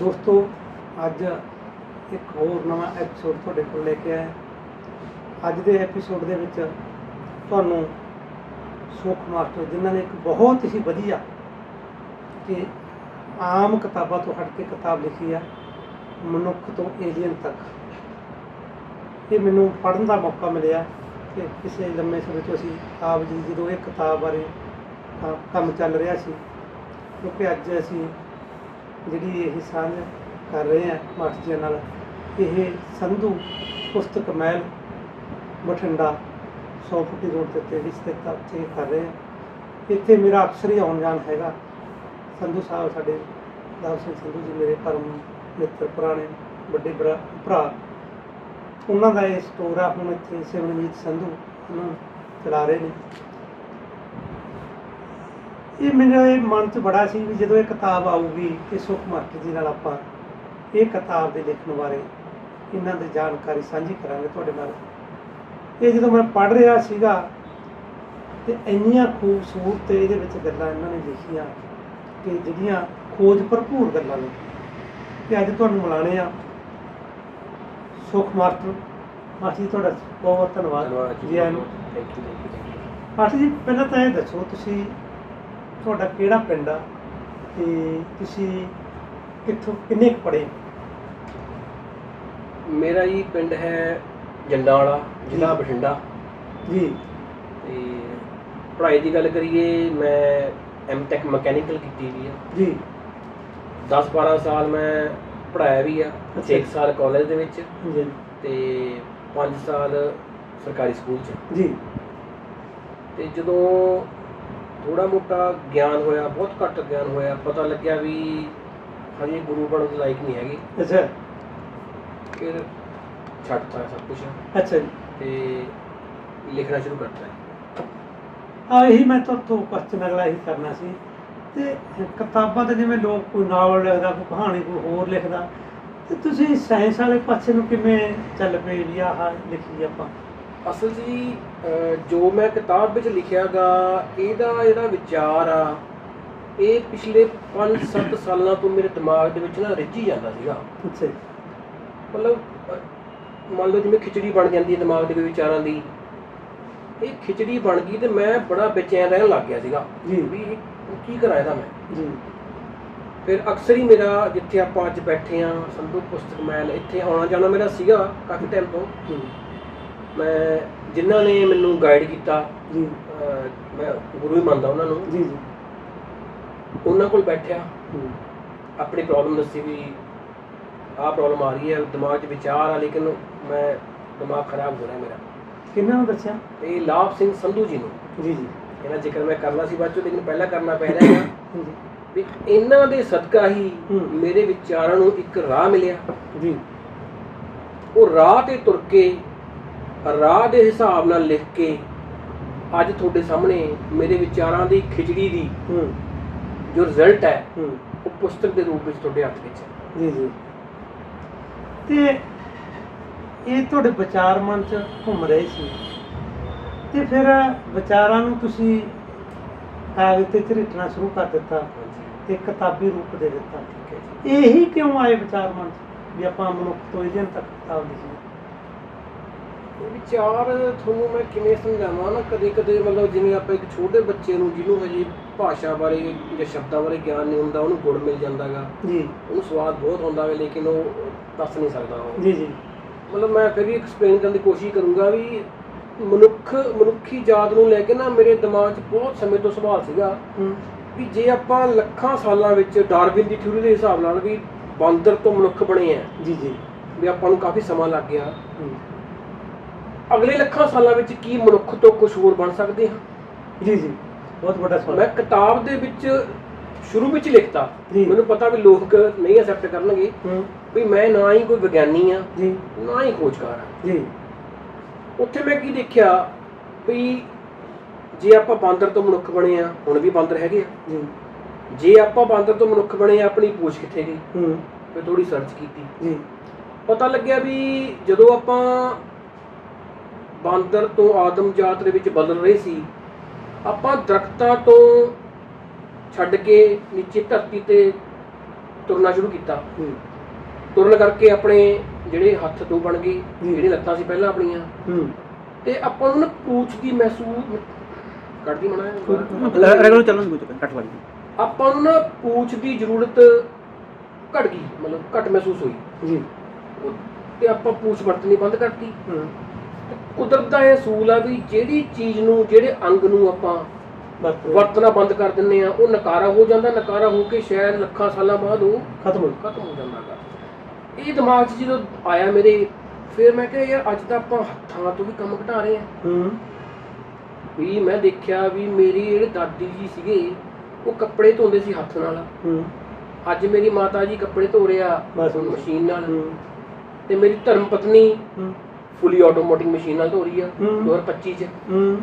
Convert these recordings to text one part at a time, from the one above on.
ਦੋਸਤੋ, ਅੱਜ ਇੱਕ ਹੋਰ ਨਵਾਂ ਐਪੀਸੋਡ ਤੁਹਾਡੇ ਕੋਲ ਲੈ ਕੇ ਆਇਆ। ਅੱਜ ਦੇ ਐਪੀਸੋਡ ਦੇ ਵਿੱਚ ਤੁਹਾਨੂੰ ਸੁਖ ਮਾਸਟਰ, ਜਿਨ੍ਹਾਂ ਨੇ ਇੱਕ ਬਹੁਤ ਹੀ ਵਧੀਆ ਕਿ ਆਮ ਕਿਤਾਬਾਂ ਤੋਂ ਹਟ ਕੇ ਕਿਤਾਬ ਲਿਖੀ ਆ, ਮਨੁੱਖ ਤੋਂ ਏਲੀਅਨ ਤੱਕ। ਇਹ ਮੈਨੂੰ ਪੜ੍ਹਨ ਦਾ ਮੌਕਾ ਮਿਲਿਆ ਕਿ ਕਿਸੇ ਲੰਮੇ ਸਮੇਂ ਤੋਂ ਅਸੀਂ ਆਪ ਜੀ ਜਦੋਂ ਇਹ ਕਿਤਾਬ ਬਾਰੇ ਕੰਮ ਚੱਲ ਰਿਹਾ ਸੀ, ਕਿਉਂਕਿ ਅੱਜ ਅਸੀਂ ਜਿਹੜੀ ਇਹ ਸਾਂਝ ਕਰ ਰਹੇ ਹਾਂ ਮਾਸਟਰ ਜੀ ਨਾਲ, ਇਹ ਸੰਧੂ ਪੁਸਤਕ ਮਹਿਲ ਬਠਿੰਡਾ 100 ਫੁੱਟੀ ਰੋਡ ਦੇ ਉੱਤੇ ਸਥਿਤ ਉੱਥੇ ਕਰ ਰਹੇ ਹਾਂ ਇੱਥੇ ਮੇਰਾ ਅਕਸਰ ਹੀ ਆਉਣ ਜਾਣ ਹੈਗਾ। ਸੰਧੂ ਸਾਹਿਬ ਸਾਡੇ ਦਾਵ ਸਿੰਘ ਸੰਧੂ ਜੀ ਮੇਰੇ ਪਰਮ ਮਿੱਤਰ, ਪੁਰਾਣੇ ਵੱਡੇ ਭਰਾ ਭਰਾ। ਉਹਨਾਂ ਦਾ ਇਹ ਸਟੋਰ ਆ, ਹੁਣ ਇੱਥੇ ਸਿਮਰਨਜੀਤ ਸੰਧੂ ਉਹਨਾਂ ਚਲਾ ਰਹੇ ਨੇ। ਇਹ ਮੇਰੇ ਮਨ 'ਚ ਬੜਾ ਸੀ ਵੀ ਜਦੋਂ ਇਹ ਕਿਤਾਬ ਆਊਗੀ ਤੇ ਸੁਖ ਮਾਰਕੀ ਜੀ ਨਾਲ ਆਪਾਂ ਇਹ ਕਿਤਾਬ ਦੇ ਲਿਖਣ ਬਾਰੇ ਇਹਨਾਂ ਦੀ ਜਾਣਕਾਰੀ ਸਾਂਝੀ ਕਰਾਂਗੇ ਤੁਹਾਡੇ ਨਾਲ। ਇਹ ਜਦੋਂ ਮੈਂ ਪੜ੍ਹ ਰਿਹਾ ਸੀਗਾ ਤੇ ਇੰਨੀਆਂ ਖੂਬਸੂਰਤ ਇਹਦੇ ਵਿੱਚ ਗੱਲਾਂ ਇਹਨਾਂ ਨੇ ਲਿਖੀਆਂ ਕਿ ਜਿਹੜੀਆਂ ਖੋਜ ਭਰਪੂਰ ਗੱਲਾਂ ਨੇ। ਤੇ ਅੱਜ ਤੁਹਾਨੂੰ ਮਿਲਾਣੇ ਆ ਸੁਖ ਮਾਸਟਰ ਜੀ ਤੁਹਾਡਾ ਬਹੁਤ ਬਹੁਤ ਧੰਨਵਾਦ ਜੀ ਆਇਆਂ ਨੂੰ। ਮਾਸਟਰ ਜੀ ਪਹਿਲਾਂ ਤਾਂ ਇਹ ਦੱਸੋ ਤੁਸੀਂ ਤੁਹਾਡਾ ਕਿਹੜਾ ਪਿੰਡ ਆ ਤੇ ਤੁਸੀਂ ਕਿੱਥੋਂ ਕਿੰਨੇ ਕੁ ਪੜ੍ਹੇ? ਮੇਰਾ ਜੀ ਪਿੰਡ ਹੈ ਜੰਡਾਲਾ ਜ਼ਿਲ੍ਹਾ। ਬਠਿੰਡਾ। ਜੀ। ਤੇ ਪੜ੍ਹਾਈ ਦੀ ਗੱਲ ਕਰੀਏ ਮੈਂ ਐਮਟੈਕ ਮਕੈਨੀਕਲ ਕੀਤੀ ਵੀ ਆ। ਜੀ। 10 12 ਸਾਲ ਮੈਂ ਪੜ੍ਹਾਇਆ ਵੀ ਆ ਅੱਛਾ। 6 ਸਾਲ ਕਾਲਜ ਦੇ ਵਿੱਚ। ਜੀ। ਤੇ 5 ਸਾਲ ਸਰਕਾਰੀ ਸਕੂਲ 'ਚ। ਜੀ। ਤੇ ਜਦੋਂ ਥੋੜਾ ਮੋਟਾ ਗਿਆਨ ਹੋਇਆ ਬਹੁਤ ਘੱਟ ਗਿਆਨ ਹੋਇਆ ਪਤਾ ਲੱਗਿਆ ਵੀ ਹਜੇ ਗੁਰੂ ਬਣਨ ਦੇ ਲਾਇਕ ਨਹੀਂ ਹੈਗੀ। ਅੱਛਾ। ਫਿਰ ਛੱਡਤਾ ਸਭ ਕੁਝ ਅੱਛਾ ਜੀ। ਤੇ ਲਿਖਣਾ ਸ਼ੁਰੂ ਕਰਤਾ ਆ ਇਹੀ ਮੈਂ ਤੁਹਾਡੇ ਤੋਂ ਕੁਐਸਚਨ ਅਗਲਾ ਇਹੀ ਕਰਨਾ ਸੀ ਤੇ ਕਿਤਾਬਾਂ ਤੇ ਜਿਵੇਂ ਲੋਕ ਕੋਈ ਨਾਵਲ ਲਿਖਦਾ ਕੋਈ ਕਹਾਣੀ ਕੋਈ ਹੋਰ ਲਿਖਦਾ ਤੇ ਤੁਸੀਂ ਸਾਇੰਸ ਵਾਲੇ ਪਾਸੇ ਨੂੰ ਕਿਵੇਂ ਚੱਲ ਪਏ ਵੀ ਆਹ ਲਿਖੀ ਆਪਾਂ? ਅਸਲ ਜੀ ਜੋ ਮੈਂ ਕਿਤਾਬ ਵਿੱਚ ਲਿਖਿਆਗਾ ਇਹਦਾ ਜਿਹੜਾ ਵਿਚਾਰ ਆ ਇਹ ਪਿਛਲੇ 5-7 ਸਾਲਾਂ ਤੋਂ ਮੇਰੇ ਦਿਮਾਗ ਦੇ ਵਿੱਚ ਨਾ ਰਿੱਝੀ ਜਾਂਦਾ ਸੀਗਾ। ਅੱਛਾ ਮਤਲਬ ਮੰਨ ਲਓ ਜਿਵੇਂ ਖਿਚੜੀ ਬਣ ਜਾਂਦੀ ਹੈ ਦਿਮਾਗ ਦੇ ਵਿੱਚ ਵਿਚਾਰਾਂ ਦੀ। ਇਹ ਖਿਚੜੀ ਬਣ ਗਈ ਤੇ ਮੈਂ ਬੜਾ ਬੇਚੈਨ ਰਹਿਣ ਲੱਗ ਗਿਆ ਸੀਗਾ। ਜੀ। ਵੀ ਕੀ ਕਰਾਂ ਇਹਦਾ ਮੈਂ? ਜੀ। ਫਿਰ ਅਕਸਰ ਹੀ ਮੇਰਾ ਜਿੱਥੇ ਆਪਾਂ ਅੱਜ ਬੈਠੇ ਆ ਸੰਧੂ ਪੁਸਤਕ ਮਹਿਲ ਇੱਥੇ ਆਉਣਾ ਜਾਣਾ ਮੇਰਾ ਸੀਗਾ ਕਾਫੀ ਟਾਈਮ ਤੋਂ। ਮੈਂ ਜਿਨ੍ਹਾਂ ਨੇ ਮੈਨੂੰ ਗਾਈਡ ਕੀਤਾ ਜੀ। ਮੈਂ ਗੁਰੂ ਹੀ ਮੰਨਦਾ ਉਹਨਾਂ ਨੂੰ। ਜੀ ਜੀ। ਉਹਨਾਂ ਕੋਲ ਬੈਠਿਆ। ਆਪਣੀ ਪ੍ਰੋਬਲਮ ਦੱਸੀ ਵੀ ਆਹ ਪ੍ਰੋਬਲਮ ਆ ਰਹੀ ਹੈ ਦਿਮਾਗ 'ਚ ਵਿਚਾਰ ਆ ਲੇਕਿਨ ਮੈਂ ਦਿਮਾਗ ਖਰਾਬ ਹੋ ਰਿਹਾ ਮੇਰਾ। ਕਿੰਨਾ ਨੂੰ ਦੱਸਿਆ? ਇਹ ਲਾਭ ਸਿੰਘ ਸੰਧੂ ਜੀ ਨੂੰ। ਜੀ ਜੀ। ਇਹਨਾਂ ਜ਼ਿਕਰ ਮੈਂ ਕਰਨਾ ਸੀ ਬਾਅਦ ਚੋਂ ਲੇਕਿਨ ਪਹਿਲਾਂ ਕਰਨਾ ਪੈ ਰਿਹਾ ਹੈ। ਵੀ ਇਹਨਾਂ ਦੇ ਸਦਕਾ ਹੂੰ। ਮੇਰੇ ਵਿਚਾਰਾਂ ਨੂੰ ਇੱਕ ਰਾਹ ਮਿਲਿਆ। ਜੀ। ਉਹ ਰਾਹ ਤੇ ਤੁਰ ਕੇ ਰਾਹ ਦੇ ਹਿਸਾਬ ਨਾਲ ਲਿਖ ਕੇ ਅੱਜ ਤੁਹਾਡੇ ਸਾਹਮਣੇ ਮੇਰੇ ਵਿਚਾਰਾਂ ਦੀ ਖਿਚੜੀ ਦੀ ਹੂੰ। ਜੋ ਰਿਜ਼ਲਟ ਹੈ ਹੂੰ। ਉਹ ਪੁਸਤਕ ਦੇ ਰੂਪ ਵਿੱਚ ਤੁਹਾਡੇ ਹੱਥ ਵਿੱਚ ਹੈ। ਜੀ ਜੀ। ਤੇ ਇਹ ਤੁਹਾਡੇ ਵਿਚਾਰ ਮਨ ਚ ਘੁੰਮ ਰਹੇ ਸੀ। ਤੇ ਫਿਰ ਵਿਚਾਰਾਂ ਨੂੰ ਤੁਸੀਂ ਕਾਗਜ਼ ਤੇ ਝਰੀਟਣਾ ਸ਼ੁਰੂ ਕਰ ਦਿੱਤਾ ਤੇ ਕਿਤਾਬੀ ਰੂਪ ਦੇ ਦਿੱਤਾ। ਠੀਕ ਹੈ ਜੀ। ਇਹੀ ਕਿਉਂ ਆਏ ਵਿਚਾਰ ਮਨ ਚ ਵੀ ਆਪਾਂ ਮਨੁੱਖ ਤੋਂ ਇਹਦੇ ਤੱਕ ਕਿਤਾਬ ਲਿਖੀ? ਵਿਚਾਰ ਤੁਹਾਨੂੰ ਮੈਂ ਕਿਵੇਂ ਸਮਝਾਵਾਂ ਨਾ? ਕਦੇ ਕਦੇ ਮਤਲਬ ਜਿਵੇਂ ਆਪਾਂ ਇੱਕ ਛੋਟੇ ਬੱਚੇ ਨੂੰ ਜਿਹਨੂੰ ਹਜੇ ਭਾਸ਼ਾ ਬਾਰੇ ਜਾਂ ਸ਼ਬਦਾਂ ਬਾਰੇ ਗਿਆਨ ਨਹੀਂ ਹੁੰਦਾ ਉਹਨੂੰ ਗੁੜ ਮਿਲ ਜਾਂਦਾਗਾ ਜੀ। ਉਹਨੂੰ ਸਵਾਦ ਬਹੁਤ ਆਉਂਦਾ ਵੇ ਲੇਕਿਨ ਉਹ ਦੱਸ ਨਹੀਂ ਸਕਦਾ ਉਹ। ਜੀ ਜੀ। ਮਤਲਬ ਮੈਂ ਫਿਰ ਵੀ ਐਕਸਪਲੇਨ ਕਰਨ ਦੀ ਕੋਸ਼ਿਸ਼ ਕਰੂੰਗਾ ਵੀ ਮਨੁੱਖ ਮਨੁੱਖੀ ਜਾਤ ਨੂੰ ਲੈ ਕੇ ਨਾ ਮੇਰੇ ਦਿਮਾਗ 'ਚ ਬਹੁਤ ਸਮੇਂ ਤੋਂ ਸਵਾਲ ਸੀਗਾ ਹੂੰ। ਵੀ ਜੇ ਆਪਾਂ ਲੱਖਾਂ ਸਾਲਾਂ ਵਿੱਚ ਡਾਰਵਿਨ ਦੀ ਥਿਊਰੀ ਦੇ ਹਿਸਾਬ ਨਾਲ ਵੀ ਬਾਂਦਰ ਤੋਂ ਮਨੁੱਖ ਬਣੇ ਆ ਜੀ ਜੀ। ਵੀ ਆਪਾਂ ਨੂੰ ਕਾਫੀ ਸਮਾਂ ਲੱਗ ਗਿਆ। ਹੂੰ। ਅਗਲੇ ਲੱਖਾਂ ਸਾਲਾਂ ਵਿੱਚ ਕੀ ਮਨੁੱਖ ਤੋਂ ਕੁਝ ਹੋਰ ਬਣ ਸਕਦੇ ਹਾਂ? ਜੀ ਜੀ। ਬਹੁਤ ਵੱਡਾ ਮੈਂ ਸਵਾਲ ਕਿਤਾਬ ਦੇ ਵਿੱਚ ਸ਼ੁਰੂ ਵਿੱਚ ਲਿਖਤਾ। ਜੀ। ਮੈਨੂੰ ਪਤਾ ਵੀ ਲੋਕ ਨਹੀਂ ਐਕਸੈਪਟ ਕਰਨਗੇ। ਹੂੰ। ਵੀ ਮੈਂ ਨਾ ਹੀ ਕੋਈ ਵਿਗਿਆਨੀ ਆ ਜੀ। ਨਾ ਹੀ ਖੋਜਕਾਰ ਆ ਜੀ। ਉੱਥੇ ਮੈਂ ਕੀ ਦੇਖਿਆ? ਵੀ ਜੇ ਆਪਾਂ ਬਾਂਦਰ ਤੋਂ ਮਨੁੱਖ ਬਣੇ ਆ ਹੁਣ ਵੀ ਬਾਂਦਰ ਹੈਗੇ ਆ। ਜੀ। ਜੇ ਆਪਾਂ ਬਾਂਦਰ ਤੋਂ ਮਨੁੱਖ ਬਣੇ ਆ ਆਪਣੀ ਪੂਛ ਕਿੱਥੇ ਗਈ? ਹੂੰ। ਮੈਂ ਥੋੜੀ ਸਰਚ ਕੀਤੀ। ਜੀ। ਪਤਾ ਲੱਗਿਆ ਵੀ ਜਦੋਂ ਆਪਾਂ ਬਾਂਦਰ ਤੋਂ ਆਦਮ ਜਾਤ ਦੇ ਵਿੱਚ ਬਦਲ ਰਹੇ ਸੀ। ਆਪਾਂ ਦਰਖਤਾਂ ਤੋਂ ਛੱਡ ਕੇ ਨੀਚੇ ਧਰਤੀ ਤੇ ਤੁਰਨਾ ਸ਼ੁਰੂ ਕੀਤਾ। ਤੁਰਨ ਕਰਕੇ ਆਪਣੇ ਜਿਹੜੇ ਹੱਥ ਦੋ ਬਣ ਗਏ ਜੀ। ਜਿਹੜੀਆਂ ਲੱਤਾਂ ਸੀ ਪਹਿਲਾਂ ਆਪਣੀਆਂ। ਹੂੰ। ਤੇ ਆਪਾਂ ਨੂੰ ਨਾ ਪੂਛ ਦੀ ਮਹਿਸੂਸ ਕੱਢਦੀ ਮਣਾ ਰੈਗੂਲਰ ਚੱਲਣ ਦੀ ਕੋਈ ਚੱਕਰ ਕੱਟ ਵਾਲੀ। ਆਪਾਂ ਨੂੰ ਨਾ ਪੂਛ ਦੀ ਜ਼ਰੂਰਤ ਘਟ ਗਈ ਮਤਲਬ ਘਟ ਮਹਿਸੂਸ ਹੋਈ। ਜੀ। ਤੇ ਆਪਾਂ ਪੂਛ ਵਰਤਣੀ ਬੰਦ ਕਰਤੀ। ਕੁਦਰਤ ਦਾ ਇਹ ਅਸੂਲ ਆ ਵੀ ਜਿਹੜੀ ਚੀਜ਼ ਨੂੰ ਜਿਹੜੇ ਅੰਗ ਨੂੰ ਆਪਾਂ ਵਰਤਣਾ ਬੰਦ ਕਰ ਦਿੰਨੇ ਆ ਉਹ ਨਕਾਰਾ ਹੋ ਜਾਂਦਾ ਨਕਾਰਾ ਹੋ ਕੇ ਸ਼ਾਇਦ ਲੱਖਾਂ ਸਾਲਾਂ ਬਾਅਦ ਉਹ ਖਤਮ ਹੋ ਖਤਮ ਹੋ ਜਾਂਦਾ ਗਾ। ਇਹ ਦਿਮਾਗ 'ਚ ਜਦੋਂ ਆਇਆ ਮੇਰੇ ਫਿਰ ਮੈਂ ਕਿਹਾ ਯਾਰ ਅੱਜ ਤਾਂ ਆਪਾਂ ਹੱਥਾਂ ਤੋਂ ਵੀ ਕੰਮ ਘਟਾ ਰਹੇ ਆ ਹੂੰ। ਵੀ ਮੈਂ ਦੇਖਿਆ ਵੀ ਮੇਰੀ ਜਿਹੜੇ ਦਾਦੀ ਜੀ ਸੀਗੇ ਉਹ ਕੱਪੜੇ ਧੋਂਦੇ ਸੀ ਹੱਥ ਨਾਲ। ਹੂੰ। ਅੱਜ ਮੇਰੀ ਮਾਤਾ ਜੀ ਕੱਪੜੇ ਧੋ ਬਸ। ਮਸ਼ੀਨ ਨਾਲ। ਤੇ ਮੇਰੀ ਧਰਮ ਪਤਨੀ ਹੂੰ। ਫੁੱਲੀ ਆਟੋਮੈਟਿਕ ਮਸ਼ੀਨ ਨਾਲ ਧੋ ਰਹੀ ਆ ਹੂੰ। 2025 ਚ। ਹੂੰ।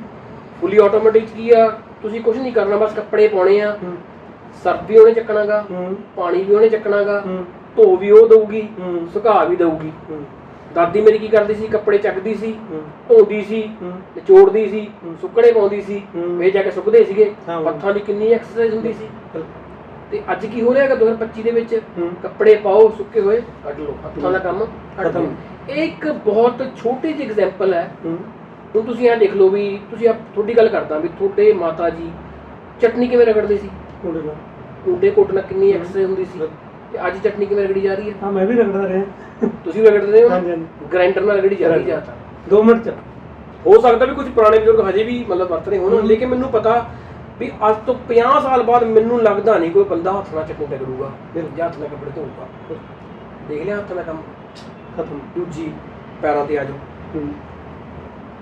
ਫੁੱਲੀ ਆਟੋਮੈਟਿਕ ਕੀ ਆ ਤੁਸੀਂ ਕੁਝ ਨਹੀਂ ਕਰਨਾ ਬਸ ਕੱਪੜੇ ਪਾਉਣੇ ਆ। ਹੂੰ। ਸਰਫ ਵੀ ਉਹਨੇ ਚੱਕਣਾਗਾ ਹੂੰ। ਪਾਣੀ ਵੀ ਉਹਨੇ ਚੱਕਣਾਗਾ ਹੂੰ। ਧੋ ਵੀ ਉਹ ਦਊਗੀ ਹੂੰ। ਸੁਕਾ ਵੀ ਦਊਗੀ। ਹੂੰ। ਦਾਦੀ ਮੇਰੀ ਕੀ ਕਰਦੀ ਸੀ ਕੱਪੜੇ ਚੱਕਦੀ ਸੀ ਹੂੰ। ਧੋਂਦੀ ਸੀ ਹੂੰ। ਨਿਚੋੜਦੀ ਸੀ ਹੂੰ। ਸੁੱਕਣੇ ਪਾਉਂਦੀ ਸੀ ਹੂੰ। ਫੇਰ ਜਾ ਕੇ ਸੁੱਕਦੇ ਸੀਗੇ। ਹਾਂ। ਹੱਥਾਂ ਦੀ ਕਿੰਨੀ ਐਕਸਰਸਾਈਜ਼ ਹੁੰਦੀ ਸੀ। ਤੇ ਅੱਜ ਕੀ ਹੋ ਰਿਹਾ ਹੈਗਾ 2025 ਦੇ ਵਿੱਚ? ਹੂੰ। ਕੱਪੜੇ ਪਾਓ ਸੁੱਕੇ ਹੋਏ ਕੱਢ ਲਓ ਹੱਥਾਂ ਦਾ ਕੰਮ ਕੱਢ ਖਤਮ। ਇਹ ਇੱਕ ਬਹੁਤ ਛੋਟੀ ਜਿਹੀ ਐਗਜ਼ਾਮਪਲ ਹੈ। ਹੂੰ। ਹੁਣ ਤੁਸੀਂ ਇਹ ਦੇਖ ਲਓ ਵੀ ਤੁਸੀਂ ਆਪ ਤੁਹਾਡੀ ਗੱਲ ਕਰਦਾ ਵੀ ਤੁਹਾਡੇ ਮਾਤਾ ਜੀ ਚਟਨੀ ਕਿਵੇਂ ਰਗੜਦੇ ਸੀ? ਮੁੰਡੇ ਨਾਲ ਕੁੰਡੇ ਕੋਟਣਾ ਕਿੰਨੀ ਐਕਸਰਸਾਈਜ਼ ਹੁੰਦੀ ਸੀ? ਤੇ ਅੱਜ ਚਟਨੀ ਕਿਵੇਂ ਰਗੜੀ ਜਾ ਰਹੀ ਹੈ? ਹਾਂ ਮੈਂ ਵੀ ਰਗੜਦਾ ਰਿਹਾ। ਤੁਸੀਂ ਰਗੜਦੇ ਹੋ? ਹਾਂਜੀ ਹਾਂਜੀ। ਗ੍ਰਾਈਂਡਰ ਨਾਲ ਰਗੜੀ ਜਾ ਰਹੀ ਜ਼ਿਆਦਾ 2 ਮਿੰਟ ਚ। ਹੋ ਸਕਦਾ ਵੀ ਕੁਝ ਪੁਰਾਣੇ ਬਜ਼ੁਰਗ ਹਜੇ ਵੀ ਮਤਲਬ ਵਰਤ ਰਹੇ ਹੋਣ। ਲੇਕਿਨ ਮੈਨੂੰ ਪਤਾ ਵੀ ਅੱਜ ਤੋਂ 50 ਸਾਲ ਬਾਅਦ ਮੈਨੂੰ ਲੱਗਦਾ ਨਹੀਂ ਕੋਈ ਬੰਦਾ ਹੱਥ ਨਾਲ ਚਟਨੀ ਰਗੜੂਗਾ ਜਾਂ ਹੱਥ ਨਾਲ ਕੱਪੜੇ ਧੋਊਗਾ। ਦੇਖ ਲਿਆ ਹੱਥ ਨਾਲ ਕੰਮ। ਖਤਮ। ਦੂਜੀ ਪੈਰਾਂ ਤੇ ਆ ਜਾਓ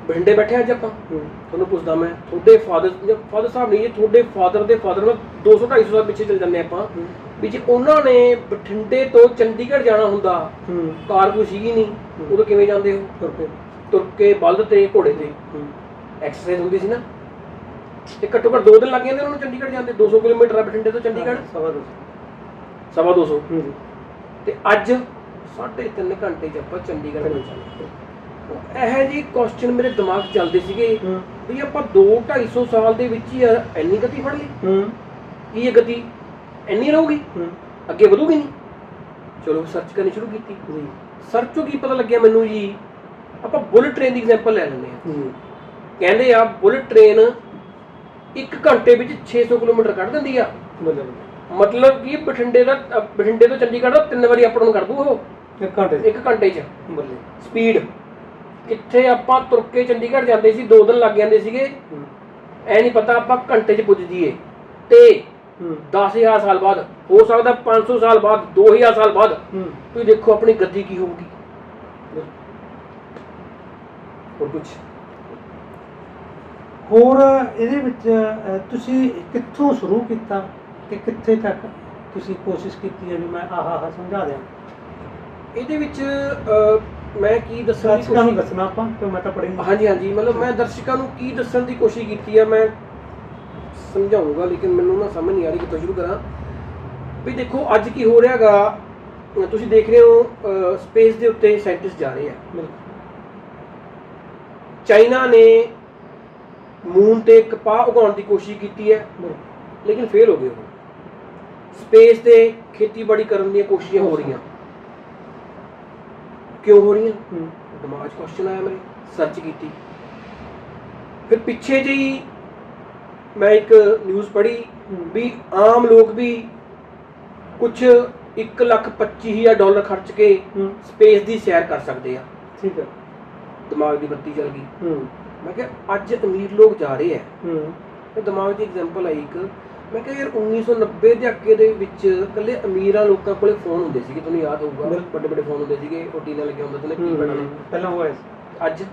ਬਠਿੰਡੇ ਬੈਠੇ ਅੱਜ ਆਪਾਂ? ਤੁਹਾਨੂੰ ਪੁੱਛਦਾ ਮੈਂ ਤੁਹਾਡੇ ਫਾਦਰ ਫਾਦਰ ਸਾਹਿਬ ਨਹੀਂ ਇਹ ਤੁਹਾਡੇ ਫਾਦਰ ਦੇ ਫਾਦਰ ਨਾਲ 200 250 ਸਾਲ ਪਿੱਛੇ ਚੱਲ ਜਾਂਦੇ ਆਪਾਂ। ਵੀ ਜੇ ਉਹਨਾਂ ਨੇ ਬਠਿੰਡੇ ਤੋਂ ਚੰਡੀਗੜ੍ਹ ਜਾਣਾ ਹੁੰਦਾ ਕਾਰ ਕੋਈ ਸੀਗੀ ਨਹੀਂ। ਉਦੋਂ ਕਿਵੇਂ ਜਾਂਦੇ ਹੋ ਤੁਰ ਕੇ ਬਲਦ ਤੇ ਘੋੜੇ ਤੇ। ਐਕਸਰਸਾਈਜ਼ ਹੁੰਦੀ ਸੀ ਨਾ। ਤੇ ਘੱਟੋ ਘੱਟ 2 ਦਿਨ ਲੱਗ ਜਾਂਦੇ ਉਹਨਾਂ ਨੂੰ ਚੰਡੀਗੜ੍ਹ ਜਾਂਦੇ 200 ਕਿਲੋਮੀਟਰ ਆ ਬਠਿੰਡੇ ਤੋਂ ਚੰਡੀਗੜ੍ਹ। ਸਵਾ ਦੋ ਸਵਾ 200 ਹੂੰ। ਜੀ ਤੇ ਅੱਜ 3.5 ਘੰਟੇ ਚ ਆਪਾਂ ਚੰਡੀਗੜ੍ਹ ਪਹੁੰਚ ਜਾਂਦੇ ਇਹ ਜੀ ਕੁਐਸਚਨ ਮੇਰੇ ਦਿਮਾਗ 'ਚ ਚੱਲਦੇ ਸੀਗੇ ਹੂੰ। ਵੀ ਆਪਾਂ 2 250 ਸਾਲ ਦੇ ਵਿੱਚ ਹੀ ਇੰਨੀ ਗਤੀ ਫੜ ਲਈ। ਹੂੰ। ਕੀ ਇਹ ਗਤੀ ਇੰਨੀ ਰਹੂਗੀ? ਹੂੰ। ਅੱਗੇ ਵਧੂਗੀ ਨਹੀਂ? ਚਲੋ ਸਰਚ ਕਰਨੀ ਸ਼ੁਰੂ ਕੀਤੀ। ਜੀ। ਸਰਚ ਤੋਂ ਕੀ ਪਤਾ ਲੱਗਿਆ ਮੈਨੂੰ ਜੀ? ਆਪਾਂ ਬੁਲਟ ਟ੍ਰੇਨ ਦੀ ਐਗਜ਼ਾਮਪਲ ਲੈ ਲੈਂਦੇ ਆ ਜੀ ਕਹਿੰਦੇ ਆ ਬੁਲਟ ਟ੍ਰੇਨ 1 ਘੰਟੇ ਵਿੱਚ 600 ਕਿਲੋਮੀਟਰ ਕੱਢ ਦਿੰਦੀ ਆ। ਮਤਲਬ। ਮਤਲਬ ਕਿ ਬਠਿੰਡੇ ਦਾ ਅ, ਬਠਿੰਡੇ ਤੋਂ ਚੰਡੀਗੜ੍ਹ ਦਾ ਤਿੰਨ ਵਾਰੀ ਅਪ ਡਾਊਨ ਕਰ ਦੂ ਉਹ। ਇੱਕ ਘੰਟੇ 'ਚ। 1 ਘੰਟੇ 'ਚ। ਬੱਲੇ। ਸਪੀਡ। ਕਿੱਥੇ ਆਪਾਂ ਤੁਰ ਕੇ ਚੰਡੀਗੜ੍ਹ ਜਾਂਦੇ ਸੀ 2 ਦਿਨ ਲੱਗ ਜਾਂਦੇ ਸੀਗੇ। ਹੂੰ। ਐ ਨਹੀਂ ਪਤਾ ਆਪਾਂ ਘੰਟੇ 'ਚ ਪੁੱਜ ਜਾਈਏ। ਤੇ ਹੂੰ। 10000 ਸਾਲ ਬਾਅਦ ਹੋ ਸਕਦਾ 500 ਸਾਲ ਬਾਅਦ 2000 ਸਾਲ ਬਾਅਦ ਹੂੰ। ਤੁਸੀਂ ਦੇਖੋ ਆਪਣੀ ਗਤੀ ਕੀ ਹੋਊਗੀ। ਹੋਰ ਕੁਝ ਹੋਰ ਇਹਦੇ ਵਿੱਚ ਅਹ, ਤੁਸੀਂ ਕਿੱਥੋਂ ਸ਼ੁਰੂ ਕੀਤਾ? ਤੇ ਕਿੱਥੇ ਤੱਕ ਤੁਸੀਂ ਕੋਸ਼ਿਸ਼ ਕੀਤੀ ਹੈ ਵੀ ਮੈਂ ਆਹ ਆਹ ਸਮਝਾ ਦਿਆਂ? ਇਹਦੇ ਵਿੱਚ ਅ, ਮੈਂ ਕੀ ਦੱਸਣ ਦੀ ਦਰਸ਼ਕਾਂ ਨੂੰ ਕੋਸ਼ਿਸ਼ ਦੱਸਣਾ ਆਪਾਂ ਕਿ ਮੈਂ ਤਾਂ ਪੜ੍ਹੀ ਨਹੀਂ? ਹਾਂਜੀ ਹਾਂਜੀ ਮਤਲਬ ਮੈਂ ਦਰਸ਼ਕਾਂ ਨੂੰ ਕੀ ਦੱਸਣ ਦੀ ਕੋਸ਼ਿਸ਼ ਕੀਤੀ ਆ ਮੈਂ ਸਮਝਾਉਂਗਾ ਲੇਕਿਨ ਮੈਨੂੰ ਨਾ ਸਮਝ ਨਹੀਂ ਆ ਰਹੀ ਕਿੱਥੋਂ ਸ਼ੁਰੂ ਕਰਾਂ। ਵੀ ਦੇਖੋ ਅੱਜ ਕੀ ਹੋ ਰਿਹਾਗਾ ਤੁਸੀਂ ਦੇਖ ਰਹੇ ਹੋ ਸਪੇਸ ਦੇ ਉੱਤੇ ਸਾਇੰਟਿਸਟ ਜਾ ਰਹੇ ਆ। ਬਿਲਕੁਲ। ਚਾਈਨਾ ਨੇ ਮੂਨ ਤੇ ਕਪਾਹ ਉਗਾਉਣ ਦੀ ਕੋਸ਼ਿਸ਼ ਕੀਤੀ ਹੈ ਬਿਲਕੁਲ ਲੇਕਿਨ ਫੇਲ ਹੋ ਗਏ ਉਹ। ਸਪੇਸ ਤੇ ਖੇਤੀਬਾੜੀ ਕਰਨ ਦੀਆਂ ਕੋਸ਼ਿਸ਼ਾਂ ਹੋ ਰਹੀਆਂ। ਕਿਉਂ ਹੋ ਰਹੀਆਂ? ਦਿਮਾਗ 'ਚ ਕੁਐਸਚਨ ਆਇਆ ਮੇਰੇ ਸਰਚ ਕੀਤੀ। ਫਿਰ ਪਿੱਛੇ ਜਿਹੀ ਮੈਂ ਇੱਕ ਨਿਊਜ਼ ਪੜ੍ਹੀ। ਵੀ ਆਮ ਲੋਕ ਵੀ ਕੁਝ 1 ਲੱਖ 25 ਹਜ਼ਾਰ ਡਾਲਰ ਖਰਚ ਕੇ ਸਪੇਸ ਦੀ ਸੈਰ ਕਰ ਸਕਦੇ ਆ। ਠੀਕ ਹੈ ਦਿਮਾਗ ਦੀ ਬੱਤੀ ਚੱਲ ਗਈ। ਹੂੰ। ਮੈਂ ਕਿਹਾ ਅੱਜ ਅਮੀਰ ਲੋਕ ਜਾ ਰਹੇ ਆ। ਹੂੰ। ਤੇ ਦਿਮਾਗ ਦੀ ਐਗਜ਼ਾਮਪਲ ਆਈ ਇੱਕ ਮੈਂ ਕਿਹਾ ਯਾਰ 1990 ਦੇ ਅੱਗੇ ਦੇ ਵਿੱਚ ਇਕੱਲੇ ਅਮੀਰਾਂ ਲੋਕਾਂ ਕੋਲੇ ਫੋਨ ਹੁੰਦੇ ਸੀਗੇ ਤੁਹਾਨੂੰ ਯਾਦ ਹੋਊਗਾ। ਵੱਡੇ ਵੱਡੇ ਫੋਨ ਹੁੰਦੇ ਸੀਗੇ ਉਹ ਟੀਨਾ ਲੱਗੇ ਹੁੰਦੇ ਸੀ ਕੀ ਬਣਾ ਹੂੰ ਪਹਿਲਾਂ ਹੋਇਆ ਸੀ। ਅੱਜ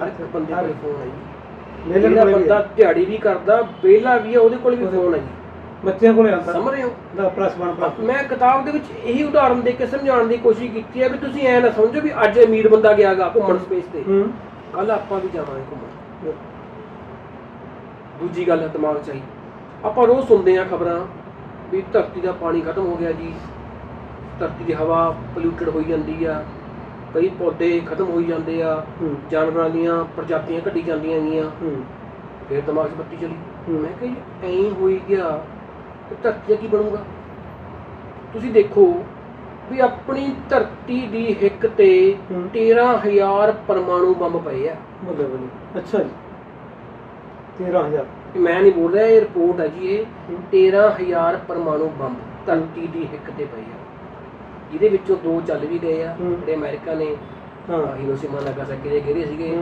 ਹਰ ਇੱਕ ਬੰਦੇ ਕੋਲ ਫੋਨ ਹੈ ਜੀ। ਜਿਹੜਾ ਕੋਲ ਬੰਦਾ ਹੈ। ਦਿਹਾੜੀ ਵੀ ਕਰਦਾ ਵਿਹਲਾ ਵੀ ਆ ਉਹਦੇ ਕੋਲ ਵੀ ਫੋਨ ਹੈ ਜੀ। ਬੱਚਿਆਂ ਕੋਲੇ ਆਉਂਦਾ। ਸਮਝ ਰਹੇ ਹੋ? ਦਾ ਪਲੱਸ 1 ਪਲੱਸ ਮੈਂ ਕਿਤਾਬ ਦੇ ਵਿੱਚ ਇਹੀ ਉਦਾਹਰਨ ਦੇ ਕੇ ਸਮਝਾਉਣ ਦੀ ਕੋਸ਼ਿਸ਼ ਕੀਤੀ ਹੈ ਵੀ ਤੁਸੀਂ ਐ ਨਾ ਸਮਝੋ ਵੀ ਅੱਜ ਅਮੀਰ ਬੰਦਾ ਗਿਆਗਾ ਘੁੰਮਣ ਸਪੇਸ ਤੇ। ਹੂੰ। ਕੱਲ ਆਪਾਂ ਵੀ ਜਾਵਾਂਗੇ ਘੁੰਮਣ। ਦੂਜੀ ਗੱਲ ਦਿਮਾਗ 'ਚ ਆਈ। ਆਪਾਂ ਰੋਜ਼ ਸੁਣਦੇ ਆ ਖਬਰਾਂ ਵੀ ਧਰਤੀ ਦਾ ਪਾਣੀ ਖਤਮ ਹੋ ਗਿਆ ਜੀ। ਧਰਤੀ ਦੀ ਹਵਾ ਪੋਲਿਊਟਡ ਹੋਈ ਜਾਂਦੀ ਆ। ਕਈ ਪੌਦੇ ਖਤਮ ਹੋਈ ਜਾਂਦੇ ਆ। ਜਾਨਵਰਾਂ ਦੀਆਂ ਪ੍ਰਜਾਤੀਆਂ ਘਟੀ ਜਾਂਦੀਆਂ ਗੀਆਂ। ਫਿਰ ਦਿਮਾਗ 'ਚ ਬੱਤੀ ਚਲੀ। ਮੈਂ ਕਿਹਾ ਜੀ ਐਂ ਹੋਈ ਗਿਆ ਤੇ ਧਰਤੀ ਦਾ ਕੀ ਬਣੂਗਾ? ਤੁਸੀਂ ਦੇਖੋ ਵੀ ਆਪਣੀ ਧਰਤੀ ਦੀ ਹਿੱਕ ਤੇ ਹੂੰ। 13000 ਪਰਮਾਣੂ ਬੰਬ ਪਏ ਆ। ਬੱਲੇ ਅੱਛਾ ਜੀ। 13000 ਇਹ ਮੈਂ ਨਹੀਂ ਬੋਲ ਰਿਹਾ ਇਹ ਰਿਪੋਰਟ ਹੈ ਜੀ ਇਹ ਹੂੰ। 13000 ਪਰਮਾਣੂ ਬੰਬ ਧਰਤੀ ਦੀ ਹਿੱਕ ਤੇ ਪਏ ਆ। ਜਿਹਦੇ ਵਿੱਚੋਂ ਦੋ ਚੱਲ ਵੀ ਗਏ ਆ। ਜਿਹੜੇ ਅਮਰੀਕਾ ਨੇ ਹਾਂ। ਹੀਰੋਸ਼ੀਮਾ ਨਾਗਾਸਾਕੀ ਦੇ ਗਿਰੇ ਸੀਗੇ।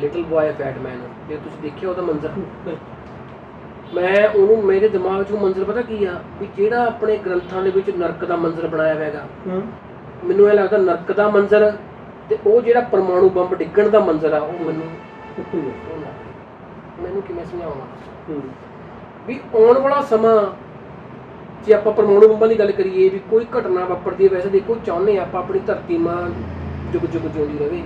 ਲਿਟਲ ਬॉय ਫੈਟ ਮੈਨ ਜੇ ਤੁਸੀਂ ਦੇਖਿਆ ਉਹਦਾ ਮੰਜ਼ਰ। ਮੈਂ ਉਹਨੂੰ ਮੇਰੇ ਦਿਮਾਗ 'ਚ ਉਹ ਮੰਜ਼ਰ ਪਤਾ ਕੀ ਆ? ਵੀ ਜਿਹੜਾ ਆਪਣੇ ਗ੍ਰੰਥਾਂ ਦੇ ਵਿੱਚ ਨਰਕ ਦਾ ਮੰਜ਼ਰ ਬਣਾਇਆ ਹੋਇਆ ਹੈਗਾ। ਹੂੰ। ਮੈਨੂੰ ਇਹ ਲੱਗਦਾ ਨਰਕ ਦਾ ਮੰਜ਼ਰ ਤੇ ਉਹ ਜਿਹੜਾ ਪਰਮਾਣੂ ਬੰਬ ਡਿੱਗਣ ਦਾ ਮੰਜ਼ਰ ਆ ਉਹ ਮੈਨੂੰ ਮੈਨੂੰ ਕਿਵੇਂ ਸਮਝਾਵਾਂ? ਹੂੰ। ਵੀ ਆਉਣ ਵਾਲਾ ਸਮਾਂ ਜੇ ਆਪਾਂ ਪਰਮਾਣੂ ਬੰਬਾਂ ਦੀ ਗੱਲ ਕਰੀਏ ਵੀ ਕੋਈ ਘਟਨਾ ਵਾਪਰਦੀ ਹੈ ਵੈਸੇ ਦੇਖੋ ਚਾਹੁੰਦੇ ਆਪਾਂ ਆਪਣੀ ਧਰਤੀ ਮਾਂ ਜੁਗ ਜੁਗ ਜਿਉਂਦੀ ਰਵੇ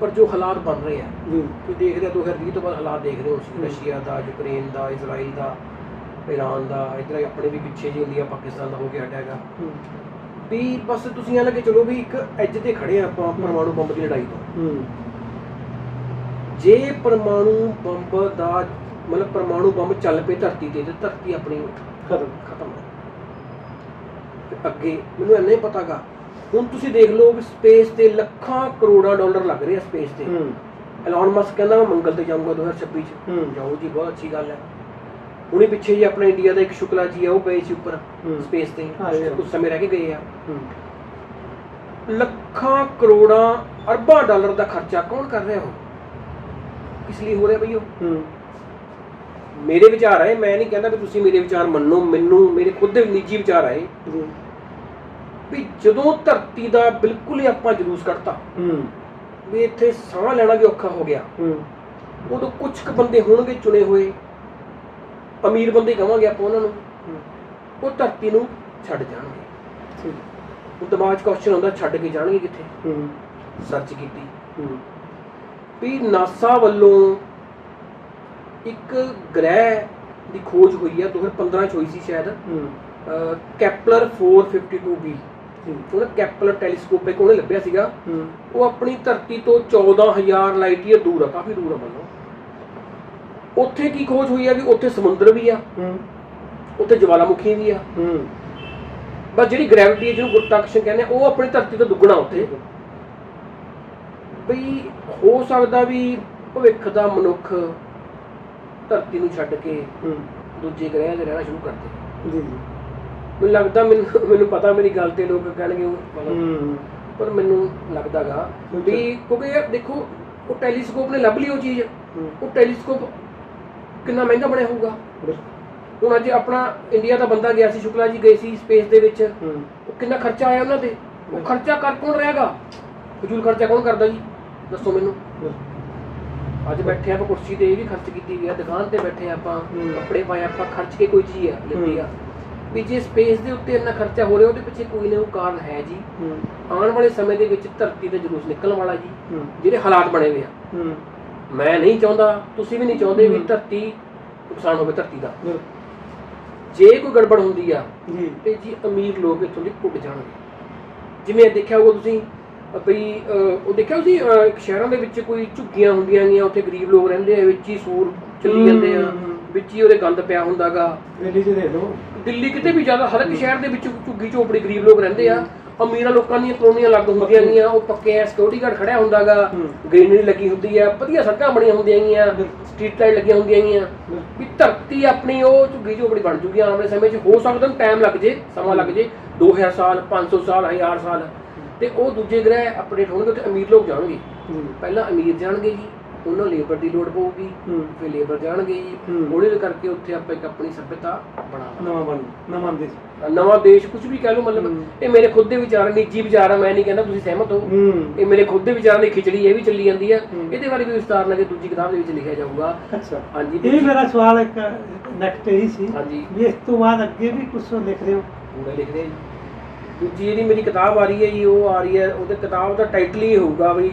ਪਰ ਜੋ ਹਾਲਾਤ ਬਣ ਰਹੇ ਆ ਜੀ ਤੁਸੀਂ ਦੇਖ ਰਹੇ ਹੋ 2020 ਤੋਂ ਬਾਅਦ ਹਾਲਾਤ ਦੇਖ ਰਹੇ ਹੋ। ਰਸ਼ੀਆ ਦਾ ਯੂਕਰੇਨ ਦਾ ਇਜ਼ਰਾਈਲ ਦਾ ਈਰਾਨ ਦਾ ਇਧਰ ਆਪਣੇ ਵੀ ਪਿੱਛੇ ਜੀ ਇੰਡੀਆ ਪਾਕਿਸਤਾਨ ਦਾ ਹੋ ਗਿਆ ਹੈਗਾ ਹੂੰ। ਵੀ ਬਸ ਤੁਸੀਂ ਇਹ ਲੱਗੇ ਚਲੋ ਵੀ ਇੱਕ ਐਜ ਤੇ ਖੜੇ ਆ ਆਪਾਂ ਪਰਮਾਣੂ ਬੰਬ ਦੀ ਲੜਾਈ ਤੋਂ। ਜੇ ਪਰਮਾਣੂ ਬੰਬ ਦਾ ਮਤਲਬ ਪਰਮਾਣੂ ਬੰਬ ਚੱਲ ਪਏ ਧਰਤੀ ਤੇ ਤੇ ਧਰਤੀ ਆਪਣੀ ਖਤਮ ਖਤਮ ਹੈ। ਤੇ ਅੱਗੇ ਮੈਨੂੰ ਇੰਨਾ ਹੀ ਪਤਾਗਾ ਹੁਣ ਤੁਸੀਂ ਦੇਖ ਲਓ ਵੀ ਸਪੇਸ ਤੇ ਲੱਖਾਂ ਕਰੋੜਾਂ ਡਾਲਰ ਲੱਗ ਰਹੇ ਆ ਸਪੇਸ ਤੇ। ਹੂੰ। ਐਲਨ ਮਸਕ ਕਹਿੰਦਾ ਮੈਂ ਮੰਗਲ ਤੇ ਜਾਊਂਗਾ 2026 ਚ। ਹੂੰ। ਜਾਓ ਜੀ ਬਹੁਤ ਅੱਛੀ ਗੱਲ ਹੈ। ਹੁਣੇ ਪਿੱਛੇ ਜੀ ਆਪਣਾ ਇੰਡੀਆ ਦਾ ਇੱਕ ਸ਼ੁਕਲਾ ਜੀ ਆ ਉਹ ਗਏ ਸੀ ਉੱਪਰ ਹੂੰ। ਸਪੇਸ ਤੇ। ਹਾਂ। ਕੁਝ ਸਮੇਂ ਰਹਿ ਕੇ ਗਏ ਆ। ਹੂੰ। ਲੱਖਾਂ ਕਰੋੜਾਂ ਅਰਬਾਂ ਡਾਲਰ ਦਾ ਖਰਚਾ ਕੌਣ ਕਰ ਰਿਹਾ ਉਹ? ਕਿਸ ਲਈ ਹੋ ਰਿਹਾ ਬਈ ਉਹ। ਹੂੰ। ਮੇਰੇ ਵਿਚਾਰ ਆਏ ਮੈਂ ਨਹੀਂ ਕਹਿੰਦਾ ਵੀ ਤੁਸੀਂ ਮੇਰੇ ਵਿਚਾਰ ਮੰਨੋ ਮੈਨੂੰ ਮੇਰੇ ਖੁਦ ਦੇ ਨਿੱਜੀ ਵਿਚਾਰ ਆਏ। ਵੀ ਜਦੋਂ ਧਰਤੀ ਦਾ ਬਿਲਕੁਲ ਹੀ ਆਪਾਂ ਜਲੂਸ ਕੱਢਤਾ ਹੂੰ। ਵੀ ਇੱਥੇ ਸਾਹ ਲੈਣਾ ਵੀ ਔਖਾ ਹੋ ਗਿਆ। ਹੂੰ। ਉਦੋਂ ਕੁਝ ਕੁ ਬੰਦੇ ਹੋਣਗੇ ਚੁਣੇ ਹੋਏ। ਅਮੀਰ ਬੰਦੇ ਕਹਾਂਗੇ ਆਪਾਂ ਉਹਨਾਂ ਨੂੰ। ਉਹ ਧਰਤੀ ਨੂੰ ਛੱਡ ਜਾਣਗੇ। ਠੀਕ। ਉਹ ਦਿਮਾਗ 'ਚ ਕੁਐਸਚਨ ਆਉਂਦਾ ਛੱਡ ਕੇ ਜਾਣਗੇ ਕਿੱਥੇ? ਹੂੰ। ਸਰਚ ਕੀਤੀ। ਹੂੰ। ਵੀ ਨਾਸਾ ਵੱਲੋਂ ਇੱਕ ਗ੍ਰਹਿ ਦੀ ਖੋਜ ਹੋਈ ਹੈ 2015 ਚ ਹੋਈ ਸੀ ਸ਼ਾਇਦ। ਕੈਪਲਰ 452b ਜੀ। ਉਹਨੇ ਕੈਪਲਰ ਟੈਲੀਸਕੋਪ ਇੱਕ ਉਹਨੇ ਲੱਭਿਆ ਸੀਗਾ। ਉਹ ਆਪਣੀ ਧਰਤੀ ਤੋਂ 14000 ਲਾਈਟ ਈਅਰ ਦੂਰ ਆ ਕਾਫੀ ਦੂਰ ਆ ਮੰਨੋ ਉੱਥੇ ਕੀ ਖੋਜ ਹੋਈ ਆ ਵੀ ਉੱਥੇ ਸਮੁੰਦਰ ਵੀ ਆ। ਉੱਥੇ ਜਵਾਲਾਮੁਖੀ ਵੀ ਆ। ਹੂੰ। ਬਸ ਜਿਹੜੀ ਗ੍ਰੈਵਿਟੀ ਜਿਹਨੂੰ ਗੁਰਤਾਕਰਸ਼ਣ ਕਹਿੰਦੇ ਆ ਉਹ ਆਪਣੀ ਧਰਤੀ ਤੋਂ ਦੁੱਗਣਾ ਉੱਥੇ। ਬਈ ਹੋ ਸਕਦਾ ਵੀ ਭਵਿੱਖ ਦਾ ਮਨੁੱਖ ਧਰਤੀ ਨੂੰ ਛੱਡ ਕੇ ਦੂਜੇ ਗ੍ਰਹਿਆਂ 'ਤੇ ਰਹਿਣਾ ਸ਼ੁਰੂ ਕਰ ਦੇ। ਜੀ ਜੀ। ਮੈਨੂੰ ਲੱਗਦਾ ਮੈਨੂੰ ਮੈਨੂੰ ਪਤਾ ਮੇਰੀ ਗੱਲ ਤੇ ਲੋਕ ਕਹਿਣਗੇ ਮਤਲਬ ਹੂੰ। ਪਰ ਮੈਨੂੰ ਲੱਗਦਾਗਾ ਵੀ ਕਿਉਂਕਿ ਦੇਖੋ ਉਹ ਟੈਲੀਸਕੋਪ ਨੇ ਲੱਭ ਲਈ ਉਹ ਚੀਜ਼। ਉਹ ਟੈਲੀਸਕੋਪ ਕਿੰਨਾ ਮਹਿੰਗਾ ਬਣਿਆ ਹੋਊਗਾ। ਹੁਣ ਅੱਜ ਆਪਣਾ ਇੰਡੀਆ ਦਾ ਬੰਦਾ ਗਿਆ ਸੀ ਸ਼ੁਕਲਾ ਜੀ ਗਏ ਸੀ ਸਪੇਸ ਦੇ ਵਿੱਚ। ਉਹ ਕਿੰਨਾ ਖਰਚਾ ਆਇਆ ਉਹਨਾਂ ਤੇ। ਉਹ ਖਰਚਾ ਕਰ ਕੌਣ ਰਿਹਾਗਾ? ਫਜ਼ੂਲ ਖਰਚਾ ਕੌਣ ਕਰਦਾ ਜੀ? ਦੱਸੋ ਮੈਨੂੰ। ਅੱਜ ਬੈਠੇ ਆਪਾਂ ਕੁਰਸੀ ਤੇ ਇਹ ਵੀ ਖਰਚ ਕੀਤੀ ਵੀ ਆ। ਦੁਕਾਨ ਤੇ ਬੈਠੇ ਆਪਾਂ। ਕੱਪੜੇ ਪਾਏ ਆਪਾਂ ਖਰਚ ਕੇ ਕੋਈ ਚੀਜ਼ ਆ ਲੈਂਦੀ ਆ। ਵੀ ਜੇ ਸਪੇਸ ਦੇ ਉੱਤੇ ਇੰਨਾ ਖਰਚਾ ਹੋ ਰਿਹਾ ਉਹਦੇ ਪਿੱਛੇ ਕੋਈ ਨਾ ਕੋਈ ਕਾਰਨ ਹੈ ਜੀ। ਆਉਣ ਵਾਲੇ ਸਮੇਂ ਦੇ ਵਿੱਚ ਧਰਤੀ ਤੇ ਜਲੂਸ ਨਿਕਲਣ ਵਾਲਾ ਜੀ ਜਿਹੜੇ ਹਾਲਾਤ ਬਣੇ ਹੋਏ ਆ। ਮੈਂ ਨਹੀਂ ਚਾਹੁੰਦਾ ਤੁਸੀਂ ਵੀ ਨਹੀਂ ਚਾਹੁੰਦੇ ਵੀ। ਧਰਤੀ ਨੁਕਸਾਨ ਹੋਵੇ ਧਰਤੀ ਦਾ। ਜੇ ਕੋਈ ਗੜਬੜ ਹੁੰਦੀ ਆ ਤੇ ਜੀ ਅਮੀਰ ਲੋਕ ਇੱਥੋਂ ਦੇ ਉੱਡ ਜਾਣਗੇ। ਜਿਵੇਂ ਦੇਖਿਆ ਹੋਊਗਾ ਤੁਸੀਂ ਅ, ਉਹ ਦੇਖਿਆ ਤੁਸੀਂ ਅ, ਇੱਕ ਸ਼ਹਿਰਾਂ ਦੇ ਵਿੱਚ ਕੋਈ ਝੁੱਗੀਆਂ ਹੁੰਦੀਆਂ ਗੀਆਂ ਉੱਥੇ ਗਰੀਬ ਲੋਕ ਰਹਿੰਦੇ ਆ ਵਿੱਚ ਹੀ ਸੂਰ ਚੱਲੀ ਜਾਂਦੇ ਆ। ਵਿੱਚ ਹੀ ਉਹਦੇ ਗੰਦ ਪਿਆ ਹੁੰਦਾਗਾ ਦਿੱਲੀ 'ਚ ਕਿਤੇ ਵੀ ਜ਼ਿਆਦਾ ਹਰ ਇੱਕ ਸ਼ਹਿਰ ਦੇ ਵਿੱਚ ਝੁੱਗੀ ਝੋਪੜੀ ਗਰੀਬ ਲੋਕ ਰਹਿੰਦੇ ਆ ਅਮੀਰਾਂ ਲੋਕਾਂ ਦੀਆਂ ਕਲੋਨੀਆਂ ਲੱਗ ਹੁੰਦੀਆਂ ਗੀਆਂ ਉਹ ਪੱਕੇ ਆ ਸਿਕਿਉਰਿਟੀ ਗਾਰਡ ਖੜਿਆ ਹੁੰਦਾਗਾ। ਗ੍ਰੀਨਰੀ ਲੱਗੀ ਹੁੰਦੀ ਆ ਵਧੀਆ ਸੜਕਾਂ ਬਣੀਆਂ ਹੁੰਦੀਆਂ ਗੀਆਂ। ਸਟਰੀਟ ਲਾਈਟ ਲੱਗੀਆਂ ਹੁੰਦੀਆਂ ਗੀਆਂ ਵੀ ਧਰਤੀ ਆਪਣੀ ਉਹ ਝੁੱਗੀ ਝੋਪੜੀ ਬਣ ਜੂਗੀ ਆਉਣ ਵਾਲੇ ਸਮੇਂ 'ਚ ਹੋ ਸਕਦਾ ਟਾਈਮ ਲੱਗ ਜੇ ਸਮਾਂ ਲੱਗ ਜੇ 2000 ਸਾਲ 500 ਸਾਲ 1000 ਸਾਲ ਤੇ ਉਹ ਦੂਜੇ ਗ੍ਰਹਿ ਅਪਡੇਟ ਹੋਣਗੇ ਤੇ ਅਮੀਰ ਲੋਕ ਜਾਣਗੇ। ਪਹਿਲਾਂ ਅਮੀਰ ਜਾਣਗੇ ਜੀ ਉਹਨਾਂ ਲੇਬਰ ਦੀ ਲੋੜ ਪਊਗੀ ਫਿਰ ਲੇਬਰ ਜਾਣਗੇ ਜੀ। ਹੌਲੀ ਕਰਕੇ ਉੱਥੇ ਆਪਾਂ ਇੱਕ ਆਪਣੀ ਸਭਿਅਤਾ ਬਣਾਵਾਂਗੇ। ਨਵਾਂ ਬਣ ਨਵਾਂ ਦੇਸ਼। ਨਵਾਂ ਦੇਸ਼ ਕੁਝ ਵੀ ਕਹਿ ਲਓ ਮਤਲਬ। ਇਹ ਮੇਰੇ ਖੁਦ ਦੇ ਵਿਚਾਰ ਨਿੱਜੀ ਵਿਚਾਰ ਆ ਮੈਂ ਨਹੀਂ ਕਹਿੰਦਾ ਤੁਸੀਂ ਸਹਿਮਤ ਹੋ। ਇਹ ਮੇਰੇ ਖੁਦ ਦੇ ਵਿਚਾਰਾਂ ਦੀ ਖਿਚੜੀ ਇਹ ਵੀ ਚੱਲੀ ਜਾਂਦੀ ਹੂੰ। ਇਹਦੇ ਬਾਰੇ ਵੀ ਵਿਸਤਾਰ ਨਾਲ ਦੂਜੀ ਕਿਤਾਬ ਦੇ ਵਿੱਚ ਲਿਖਿਆ ਜਾਊਗਾ। ਅੱਛਾ। ਹਾਂਜੀ ਇਹ ਮੇਰਾ ਸਵਾਲ ਇੱਕ ਨੈਕਸਟ ਹੀ ਸੀ ਹਾਂਜੀ। ਇਸ ਤੋਂ ਬਾਅਦ ਅੱਗੇ ਵੀ ਕੁਝ ਲਿਖ ਰਹੇ ਹੋ? ਪੂਰਾ ਲਿਖਦੇ ਆ ਜੀ। ਦੂਜੀ ਜਿਹੜੀ ਮੇਰੀ ਕਿਤਾਬ ਆ ਰਹੀ ਹੈ ਜੀ ਉਹ ਆ ਰਹੀ ਹੈ ਉਹਦੇ ਕਿਤਾਬ ਦਾ ਟਾਈਟਲ ਹੀ ਹੋਊਗਾ ਵੀ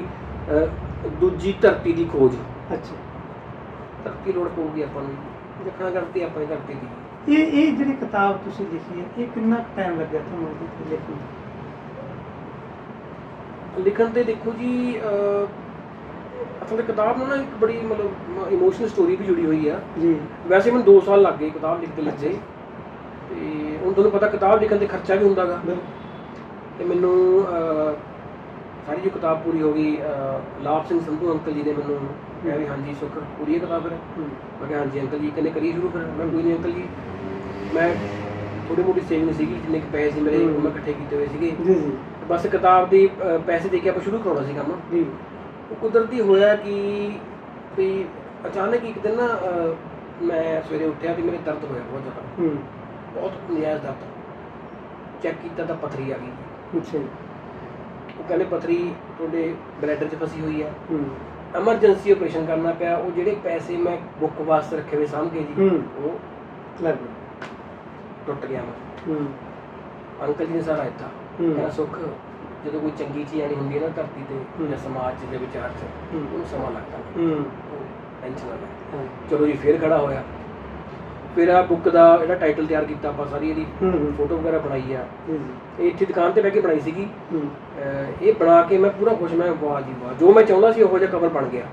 ਦੂਜੀ ਧਰਤੀ ਦੀ ਖੋਜ। ਅੱਛਾ। ਧਰਤੀ ਲੋੜ ਪਊਗੀ ਆਪਾਂ ਨੂੰ ਦੇਖਣਾ ਕਰਤੀ ਆਪਾਂ ਧਰਤੀ ਦੀ। ਇਹ ਇਹ ਜਿਹੜੀ ਕਿਤਾਬ ਤੁਸੀਂ ਲਿਖੀ ਹੈ ਇਹ ਕਿੰਨਾ ਟਾਈਮ ਲੱਗਿਆ ਤੁਹਾਨੂੰ ਇਹਦੇ ਲਿਖਣ ਨੂੰ? ਲਿਖਣ ਤੇ ਦੇਖੋ ਜੀ ਅਸਲ ਕਿਤਾਬ ਨਾਲ ਨਾ ਇੱਕ ਬੜੀ ਮਤਲਬ ਇਮੋਸ਼ਨਲ ਸਟੋਰੀ ਵੀ ਜੁੜੀ ਹੋਈ ਆ। ਜੀ। ਵੈਸੇ ਮੈਨੂੰ 2 ਸਾਲ ਲੱਗ ਗਏ ਕਿਤਾਬ ਲਿਖਦੇ ਲਿਖਦੇ। ਤੇ ਤੇ ਹੁਣ ਤੁਹਾਨੂੰ ਪਤਾ ਕਿਤਾਬ ਲਿਖਣ ਤੇ ਖਰਚਾ ਵੀ ਹੁੰਦਾਗਾ। ਬਿਲਕੁਲ। ਤੇ ਮੈਨੂੰ ਸਾਰੀ ਜੋ ਕਿਤਾਬ ਪੂਰੀ ਹੋ ਗਈ ਲਾਭ ਸਿੰਘ ਸੰਧੂ ਅੰਕਲ ਜੀ ਨੇ ਮੈਨੂੰ ਕਿਹਾ ਵੀ ਹਾਂਜੀ ਸੁੱਖ ਪੂਰੀ ਹੈ ਕਿਤਾਬ ਫਿਰ। ਮੈਂ ਕਿਹਾ ਹਾਂਜੀ ਅੰਕਲ ਜੀ ਕਹਿੰਦੇ ਕਰੀ ਸ਼ੁਰੂ ਫਿਰ। ਮੈਂ ਕੋਈ ਨਹੀਂ ਅੰਕਲ ਜੀ ਮੈਂ ਥੋੜੀ ਮੋਟੀ ਸੇਵਿੰਗ ਸੀਗੀ ਜਿੰਨੇ ਕੁ ਪੈਸੇ ਸੀ ਮੇਰੇ ਮੈਂ ਇਕੱਠੇ ਕੀਤੇ ਹੋਏ ਸੀਗੇ। ਜੀ ਜੀ। ਬਸ ਕਿਤਾਬ ਦੀ ਪੈਸੇ ਦੇ ਕੇ ਆਪਾਂ ਸ਼ੁਰੂ ਕਰਾਉਣਾ ਸੀ ਕੰਮ। ਜੀ। ਉਹ ਕੁਦਰਤੀ ਹੋਇਆ ਕਿ ਵੀ ਅਚਾਨਕ ਇੱਕ ਦਿਨ ਨਾ ਮੈਂ ਸਵੇਰੇ ਉੱਠਿਆ ਤੇ ਮੇਰੇ ਦਰਦ ਹੋਇਆ ਬਹੁਤ ਜ਼ਿਆਦਾ। ਹੂੰ। ਬਹੁਤ ਨਜਾਇਜ਼ ਦਰਦ। ਚੈੱਕ ਕੀਤਾ ਤਾਂ ਪਥਰੀ ਆ ਗਈ। ਅੱਛਾ ਜੀ, ਉਹ ਕਹਿੰਦੇ ਪਥਰੀ ਤੁਹਾਡੇ ਬਲੈਡਰ 'ਚ ਫਸੀ ਹੋਈ ਹੈ। ਹੂੰ। ਐਮਰਜੈਂਸੀ ਆਪਰੇਸ਼ਨ ਕਰਨਾ ਪਿਆ। ਉਹ ਜਿਹੜੇ ਪੈਸੇ ਮੈਂ ਬੁੱਕ ਵਾਸਤੇ ਰੱਖੇ ਹੋਏ ਸਾਂਭ ਕੇ ਜੀ ਹੂੰ। ਉਹ ਲੱਗ ਗਿਆ ਟੁੱਟ ਗਿਆ ਮੈਂ ਹੂੰ। ਅੰਕਲ ਜੀ ਨੇ ਸਾਰਾ ਦਿੱਤਾ। ਹੂੰ। ਕਹਿੰਦਾ ਸੁੱਖ ਜਦੋਂ ਕੋਈ ਚੰਗੀ ਚੀਜ਼ ਆਣੀ ਹੁੰਦੀ ਹੈ ਨਾ ਧਰਤੀ ਤੇ ਹੂੰ। ਜਾਂ ਸਮਾਜ 'ਚ ਦੇ ਵਿਚਾਰ 'ਚ ਹੂੰ। ਉਹਨੂੰ ਸਮਾਂ ਲੱਗਦਾ ਹੂੰ। ਟੈਨਸ਼ਨ ਨਾ ਲੈ। ਹਾਂ, ਚਲੋ ਜੀ ਫੇਰ ਖੜਾ ਹੋਇਆ। ਫਿਰ ਆ ਬੁੱਕ ਦਾ ਜਿਹੜਾ ਟਾਈਟਲ ਤਿਆਰ ਕੀਤਾ ਆਪਾਂ ਸਾਰੀ ਇਹਦੀ ਫੋਟੋ ਵਗੈਰਾ ਬਣਾਈ ਆ। ਜੀ ਜੀ। ਇਹ ਇੱਥੇ ਦੁਕਾਨ ਤੇ ਬਹਿ ਕੇ ਬਣਾਈ ਸੀਗੀ। ਇਹ ਬਣਾ ਕੇ ਮੈਂ ਪੂਰਾ ਖੁਸ਼ ਮੈਂ ਵਾਹ ਜੀ ਵਾਹ। ਜੋ ਮੈਂ ਚਾਹੁੰਦਾ ਸੀ ਉਹੋ ਜਿਹਾ ਕਵਰ ਬਣ ਗਿਆ।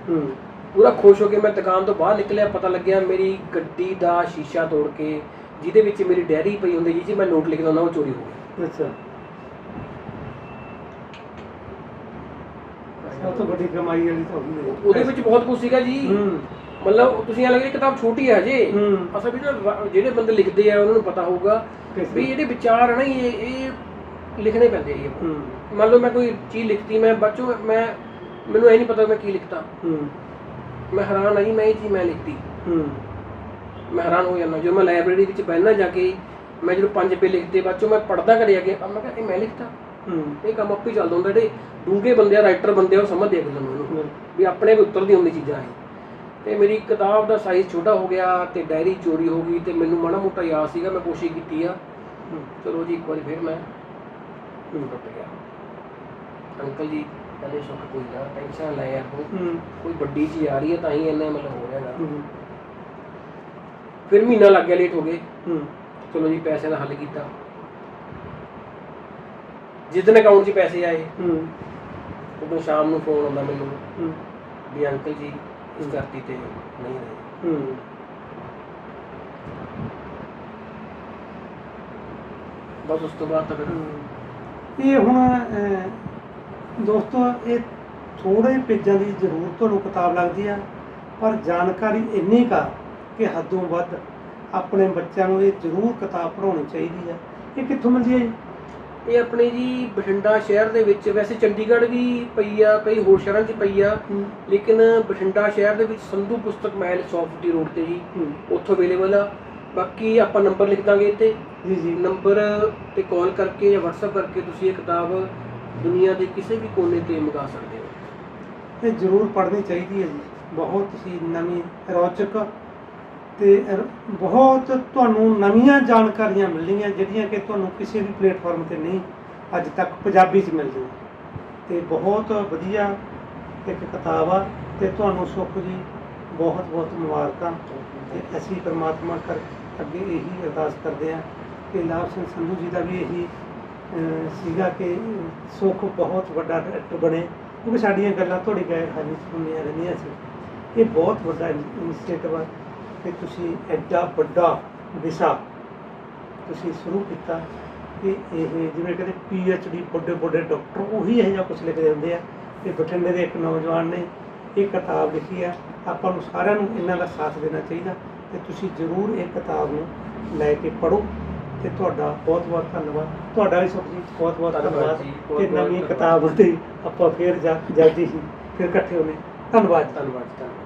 ਪੂਰਾ ਖੁਸ਼ ਹੋ ਕੇ ਮੈਂ ਦੁਕਾਨ ਤੋਂ ਬਾਹਰ ਨਿਕਲਿਆ ਪਤਾ ਲੱਗਿਆ ਮੇਰੀ ਗੱਡੀ ਦਾ ਸ਼ੀਸ਼ਾ ਤੋੜ ਕੇ ਜਿਹਦੇ ਵਿੱਚ ਮੇਰੀ ਡੈਰੀ ਪਈ ਹੁੰਦੀ 'ਚ ਮੈਂ ਨੋਟ ਲਿਖਦਾ ਹੁੰਦਾ ਉਹ ਚੋਰੀ ਹੋ ਅੱਛਾ। ਸਭ ਤੋਂ ਵੱਡੀ ਕਮਾਈ ਵਾਲੀ ਤਾਂ ਉਹੀ ਗਿਆ ਹੈ ਉਹਦੇ ਵਿੱਚ ਬਹੁਤ ਕੁਝ ਸੀਗਾ ਜੀ। ਹੂੰ। ਮਤਲਬ ਤੁਸੀਂ ਇਹ ਲੱਗਦਾ ਕਿਤਾਬ ਛੋਟੀ ਹੈ ਹਜੇ। ਹੂੰ। ਅਸਲ ਵਿੱਚ ਜਿਹੜੇ ਬੰਦੇ ਲਿਖਦੇ ਆ ਉਹਨਾਂ ਨੂੰ ਪਤਾ ਹੋਊਗਾ ਵੀ ਜਿਹੜੇ ਵਿਚਾਰ ਹੈ ਨਾ ਇਹ ਇਹ ਲਿਖਣੇ ਪੈਂਦੇ ਆ ਜੀ ਮੰਨ ਲਓ ਮੈਂ ਕੋਈ ਚੀਜ਼ ਲਿਖਤੀ ਮੈਂ ਬੱਚੋ ਮੈਂ ਮੈਨੂੰ ਇਹ ਨਹੀਂ ਪਤਾ ਮੈਂ ਕੀ ਲਿਖਤਾ। ਮੈਂ ਹੈਰਾਨ ਆ ਜੀ ਮੈਂ ਇਹ ਚੀਜ਼ ਮੈਂ ਲਿਖਤੀ। ਮੈਂ ਹੈਰਾਨ ਹੋ ਜਾਂਦਾ ਜਦੋਂ ਮੈਂ ਲਾਇਬ੍ਰੇਰੀ ਵਿੱਚ ਬਹਿਣਾ ਜਾ ਕੇ ਮੈਂ ਜਦੋਂ ਪੰਜ ਪੇ ਲਿਖਤੇ ਬੱਚੋ ਮੈਂ ਪੜਦਾ ਕਰਿਆ ਕਿ ਮੈਂ ਕਿਹਾ ਇਹ ਮੈਂ ਲਿਖਤਾ। ਹੂੰ। ਇਹ ਕੰਮ ਆਪੇ ਚੱਲਦਾ ਹੁੰਦਾ ਜਿਹੜੇ ਡੂੰਘੇ ਬੰਦੇ ਆ ਰਾਈਟਰ ਬੰਦੇ ਆ ਉਹ ਸਮਝਦੇ ਆ ਗੱਲਾਂ ਨੂੰ ਵੀ ਆਪਣੇ ਵੀ ਉੱਤਰਦੀ ਹੁੰਦੀ ਚੀਜ਼ਾਂ ਇਹ। ਤੇ ਮੇਰੀ ਕਿਤਾਬ ਦਾ ਸਾਈਜ਼ ਛੋਟਾ ਹੋ ਗਿਆ ਤੇ ਡਾਇਰੀ ਚੋਰੀ ਹੋ ਗਈ ਤੇ ਮੈਨੂੰ ਮਾੜਾ ਮੋਟਾ ਯਾਦ ਸੀਗਾ ਮੈਂ ਕੋਸ਼ਿਸ਼ ਕੀਤੀ ਆ। ਚਲੋ ਜੀ ਇੱਕ ਵਾਰੀ ਫਿਰ ਮੈਂ ਟੁੱਟ ਗਿਆ। ਅੰਕਲ ਜੀ ਕਹਿੰਦੇ ਸੁੱਖ ਕੋਈ ਨਾ ਟੈਨਸ਼ਨ ਲੈ ਯਾਰ ਕੋਈ ਵੱਡੀ ਚੀਜ਼ ਆ ਰਹੀ ਹੈ ਤਾਂ ਹੀ ਇੰਨਾ ਮਤਲਬ ਹੋ ਰਿਹਾ ਹੈਗਾ। ਫਿਰ ਮਹੀਨਾ ਲੱਗ ਗਿਆ ਲੇਟ ਹੋ ਗਏ। ਚਲੋ ਜੀ ਪੈਸੇ ਦਾ ਹੱਲ ਕੀਤਾ। ਜਿਸ ਦਿਨ ਅਕਾਊਂਟ 'ਚ ਪੈਸੇ ਆਏ ਹੂੰ। ਉਦੋਂ ਸ਼ਾਮ ਨੂੰ ਫੋਨ ਆਉਂਦਾ ਮੈਨੂੰ ਵੀ ਅੰਕਲ ਜੀ ਇਸ ਧਰਤੀ ਤੇ ਨਹੀਂ ਰਹੇ। ਹੂੰ। ਬਸ ਉਸ ਤੋਂ ਬਾਅਦ ਤਾਂ ਫਿਰ ਇਹ ਹੁਣ ਅਹ, ਦੋਸਤੋ ਇਹ ਥੋੜੇ ਪੇਜਾਂ ਦੀ ਜ਼ਰੂਰ ਤੁਹਾਨੂੰ ਕਿਤਾਬ ਲੱਗਦੀ ਆ ਪਰ ਜਾਣਕਾਰੀ ਇੰਨੀ ਕਾ ਕਿ ਹੱਦੋਂ ਵੱਧ ਆਪਣੇ ਬੱਚਿਆਂ ਨੂੰ ਇਹ ਜ਼ਰੂਰ ਕਿਤਾਬ ਪੜ੍ਹਾਉਣੀ ਚਾਹੀਦੀ ਆ। ਇਹ ਕਿੱਥੋਂ ਮਿਲਦੀ ਹੈ ਜੀ? ਇਹ ਆਪਣੇ ਜੀ ਬਠਿੰਡਾ ਸ਼ਹਿਰ ਦੇ ਵਿੱਚ ਵੈਸੇ ਚੰਡੀਗੜ੍ਹ ਵੀ ਪਈ ਆ ਕਈ ਹੋਰ ਸ਼ਹਿਰਾਂ 'ਚ ਪਈ ਆ ਲੇਕਿਨ ਬਠਿੰਡਾ ਸ਼ਹਿਰ ਦੇ ਵਿੱਚ ਸੰਧੂ ਪੁਸਤਕ ਮਹਿਲ 150 ਰੋਡ ਤੇ ਜੀ ਉੱਥੋਂ ਅਵੇਲੇਬਲ ਆ। ਬਾਕੀ ਆਪਾਂ ਨੰਬਰ ਲਿਖ ਦਾਂਗੇ ਇੱਥੇ। ਜੀ ਜੀ। ਨੰਬਰ ਤੇ ਕਾਲ ਕਰਕੇ ਜਾਂ WhatsApp ਕਰਕੇ ਤੁਸੀਂ ਇਹ ਕਿਤਾਬ ਦੁਨੀਆ ਦੇ ਕਿਸੇ ਵੀ ਕੋਨੇ ਤੇ ਮੰਗਾ ਸਕਦੇ ਹੋ। ਇਹ ਜ਼ਰੂਰ ਪੜ੍ਹਨੀ ਚਾਹੀਦੀ ਹੈ ਜੀ। ਬਹੁਤ ਹੀ ਨਵੀਂ ਰੌਚਕ ਤੇ ਬਹੁਤ ਤੁਹਾਨੂੰ ਨਵੀਆਂ ਜਾਣਕਾਰੀਆਂ ਮਿਲਣੀਆਂ ਜਿਹੜੀਆਂ ਕਿ ਤੁਹਾਨੂੰ ਕਿਸੇ ਵੀ ਪਲੇਟਫਾਰਮ ਤੇ ਨਹੀਂ ਅੱਜ ਤੱਕ ਪੰਜਾਬੀ 'ਚ ਮਿਲਦੀਆਂ। ਤੇ ਬਹੁਤ ਵਧੀਆ ਇੱਕ ਕਿਤਾਬ ਆ ਤੇ ਤੁਹਾਨੂੰ ਸੁੱਖ ਜੀ ਬਹੁਤ ਬਹੁਤ ਮੁਬਾਰਕਾਂ। ਤੇ ਅਸੀਂ ਪ੍ਰਮਾਤਮਾ ਕਰ ਅੱਗੇ ਇਹੀ ਅਰਦਾਸ ਕਰਦੇ ਹਾਂ ਕਿ ਲਾਭ ਸਿੰਘ ਸੰਧੂ ਜੀ ਦਾ ਵੀ ਇਹੀ ਸੀਗਾ ਕਿ ਸੁੱਖ ਬਹੁਤ ਵੱਡਾ ਡਾਇਰੈਕਟਰ ਬਣੇ। ਕਿਉਂਕਿ ਸਾਡੀਆਂ ਗੱਲਾਂ ਤੁਹਾਡੀ ਗਏ ਖਾਲੀ ਸੁਣਨੀਆਂ ਰਹਿੰਦੀਆਂ ਸੀ। ਇਹ ਬਹੁਤ ਵੱਡਾ ਇਨੀਸ਼ੀਏਟਿਵ ਆ। ਕਿ ਤੁਸੀਂ ਐਡਾ ਵੱਡਾ ਵਿਸ਼ਾ ਤੁਸੀਂ ਸ਼ੁਰੂ ਕੀਤਾ ਕਿ ਇਹ ਜਿਵੇਂ ਕਹਿੰਦੇ ਪੀ ਐਚ ਡੀ ਵੱਡੇ ਵੱਡੇ ਡਾਕਟਰ ਉਹੀ ਇਹ ਜਿਹਾ ਕੁਝ ਲਿਖਦੇ ਹੁੰਦੇ ਆ ਤੇ ਬਠਿੰਡੇ ਦੇ ਇੱਕ ਨੌਜਵਾਨ ਨੇ ਇਹ ਕਿਤਾਬ ਲਿਖੀ ਆ ਆਪਾਂ ਨੂੰ ਸਾਰਿਆਂ ਨੂੰ ਇਹਨਾਂ ਦਾ ਸਾਥ ਦੇਣਾ ਚਾਹੀਦਾ ਤੇ ਤੁਸੀਂ ਜ਼ਰੂਰ ਇਹ ਕਿਤਾਬ ਨੂੰ ਲੈ ਕੇ ਪੜ੍ਹੋ ਤੇ ਤੁਹਾਡਾ ਬਹੁਤ ਬਹੁਤ ਧੰਨਵਾਦ ਤੁਹਾਡਾ ਵੀ ਸੁਖ ਜੀ ਬਹੁਤ ਬਹੁਤ ਧੰਨਵਾਦ ਤੇ ਨਵੀਂ। ਕਿਤਾਬ ਤੇ ਆਪਾਂ ਫੇਰ ਜਲਦੀ ਹੀ ਫਿਰ ਇਕੱਠੇ ਹੋਣੇ ਧੰਨਵਾਦ। ਧੰਨਵਾਦ ਧੰਨਵਾਦ